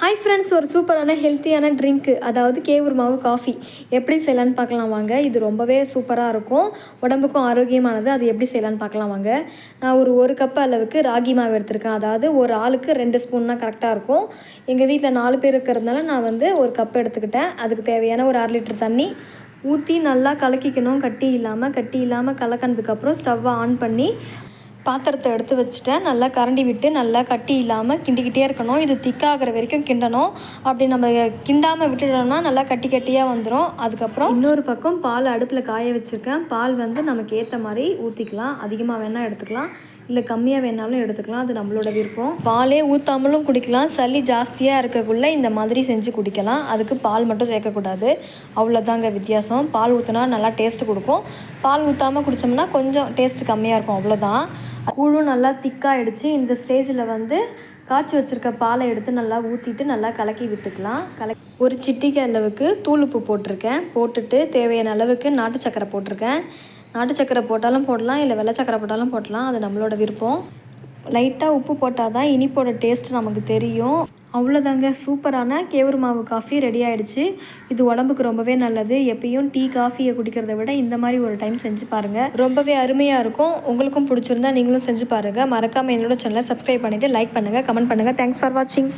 Hi friends ஒரு சூப்பரான ஹெல்த்தியான ட்ரிங்க்கு அதாவது கேவுர் மாவு காஃபி எப்படி செய்யலான்னு பார்க்கலாம் வாங்க. இது ரொம்பவே சூப்பராக இருக்கும். உடம்புக்கும் ஆரோக்கியமானது. அது எப்படி செய்யலான்னு பார்க்கலாம் வாங்க. நான் ஒரு ஒரு கப் அளவுக்கு ராகி மாவு எடுத்திருக்கேன். அதாவது ஒரு ஆளுக்கு ரெண்டு ஸ்பூன்னா கரெக்டாக இருக்கும். எங்கள் வீட்டில் நாலு பேர் இருக்கிறதுனால நான் வந்து ஒரு கப் எடுத்துக்கிட்டேன். அதுக்கு தேவையான ஒரு அரை லிட்டர் தண்ணி ஊற்றி நல்லா கலக்கிக்கணும். கட்டி இல்லாமல் கட்டி இல்லாமல் கலக்கினதுக்கப்புறம் ஸ்டவ்வை ஆன் பண்ணி பாத்திரத்தை எடுத்து வச்சுட்டேன். நல்லா கரண்டி விட்டு நல்லா கட்டி இல்லாமல் கிண்டிக்கிட்டே இருக்கணும். இது திக்காகிற வரைக்கும் கிண்டணும். அப்படி நம்ம கிண்டாமல் விட்டுட்டோம்னா நல்லா கட்டி கட்டியாக வந்துடும் அதுக்கப்புறம் இன்னொரு பக்கம் பால் அடுப்பில் காய வச்சுருக்கேன். பால் வந்து நமக்கு ஏற்ற மாதிரி ஊற்றிக்கலாம் அதிகமாக வேணால் எடுத்துக்கலாம். இல்லை கம்மியாக வேணாலும் எடுத்துக்கலாம். அது நம்மளோட விருப்பம். பாலே ஊற்றாமலும் குடிக்கலாம். சளி ஜாஸ்தியாக இருக்கக்குள்ளே இந்த மாதிரி செஞ்சு குடிக்கலாம். அதுக்கு பால் மட்டும் சேர்க்கக்கூடாது. அவ்வளோதாங்க வித்தியாசம். பால் ஊற்றினா நல்லா டேஸ்ட் கொடுக்கும். பால் ஊற்றாமல் குடித்தோம்னா கொஞ்சம் டேஸ்ட் கம்மியாக இருக்கும். அவ்வளோதான் கூழும் நல்லா திக்காயிடுச்சு. இந்த ஸ்டேஜில் வந்து காய்ச்சி வச்சுருக்க பாலை எடுத்து நல்லா ஊற்றிட்டு நல்லா கலக்கி விட்டுக்கலாம். கலக்கி ஒரு சிட்டிக்கை அளவுக்கு தூளுப்பு போட்டிருக்கேன். போட்டுட்டு தேவையான அளவுக்கு நாட்டு சக்கரை போட்டிருக்கேன். நாட்டு சக்கரை போட்டாலும் போடலாம் இல்லை வெள்ளை சக்கரை போட்டாலும் போடலாம். அது நம்மளோட விருப்பம். லைட்டாக உப்பு போட்டால் தான் இனிப்போட டேஸ்ட் நமக்கு தெரியும். அவ்வளோதாங்க சூப்பரான கேவுரு மாவு காஃபி ரெடி ஆகிடுச்சு இது உடம்புக்கு ரொம்பவே நல்லது. எப்பயும் டீ காஃபியை குடிக்கிறத விட இந்த மாதிரி ஒரு டைம் செஞ்சு பாருங்கள் ரொம்பவே அருமையாக இருக்கும். உங்களுக்கும் பிடிச்சிருந்தா நீங்களும் செஞ்சு பாருங்கள் மறக்காமல் என்னோட சேனலை சப்ஸ்கிரைப் பண்ணிவிட்டு லைக் பண்ணுங்கள் கமெண்ட் பண்ணுங்கள் தேங்க்ஸ் ஃபார் வாட்சிங்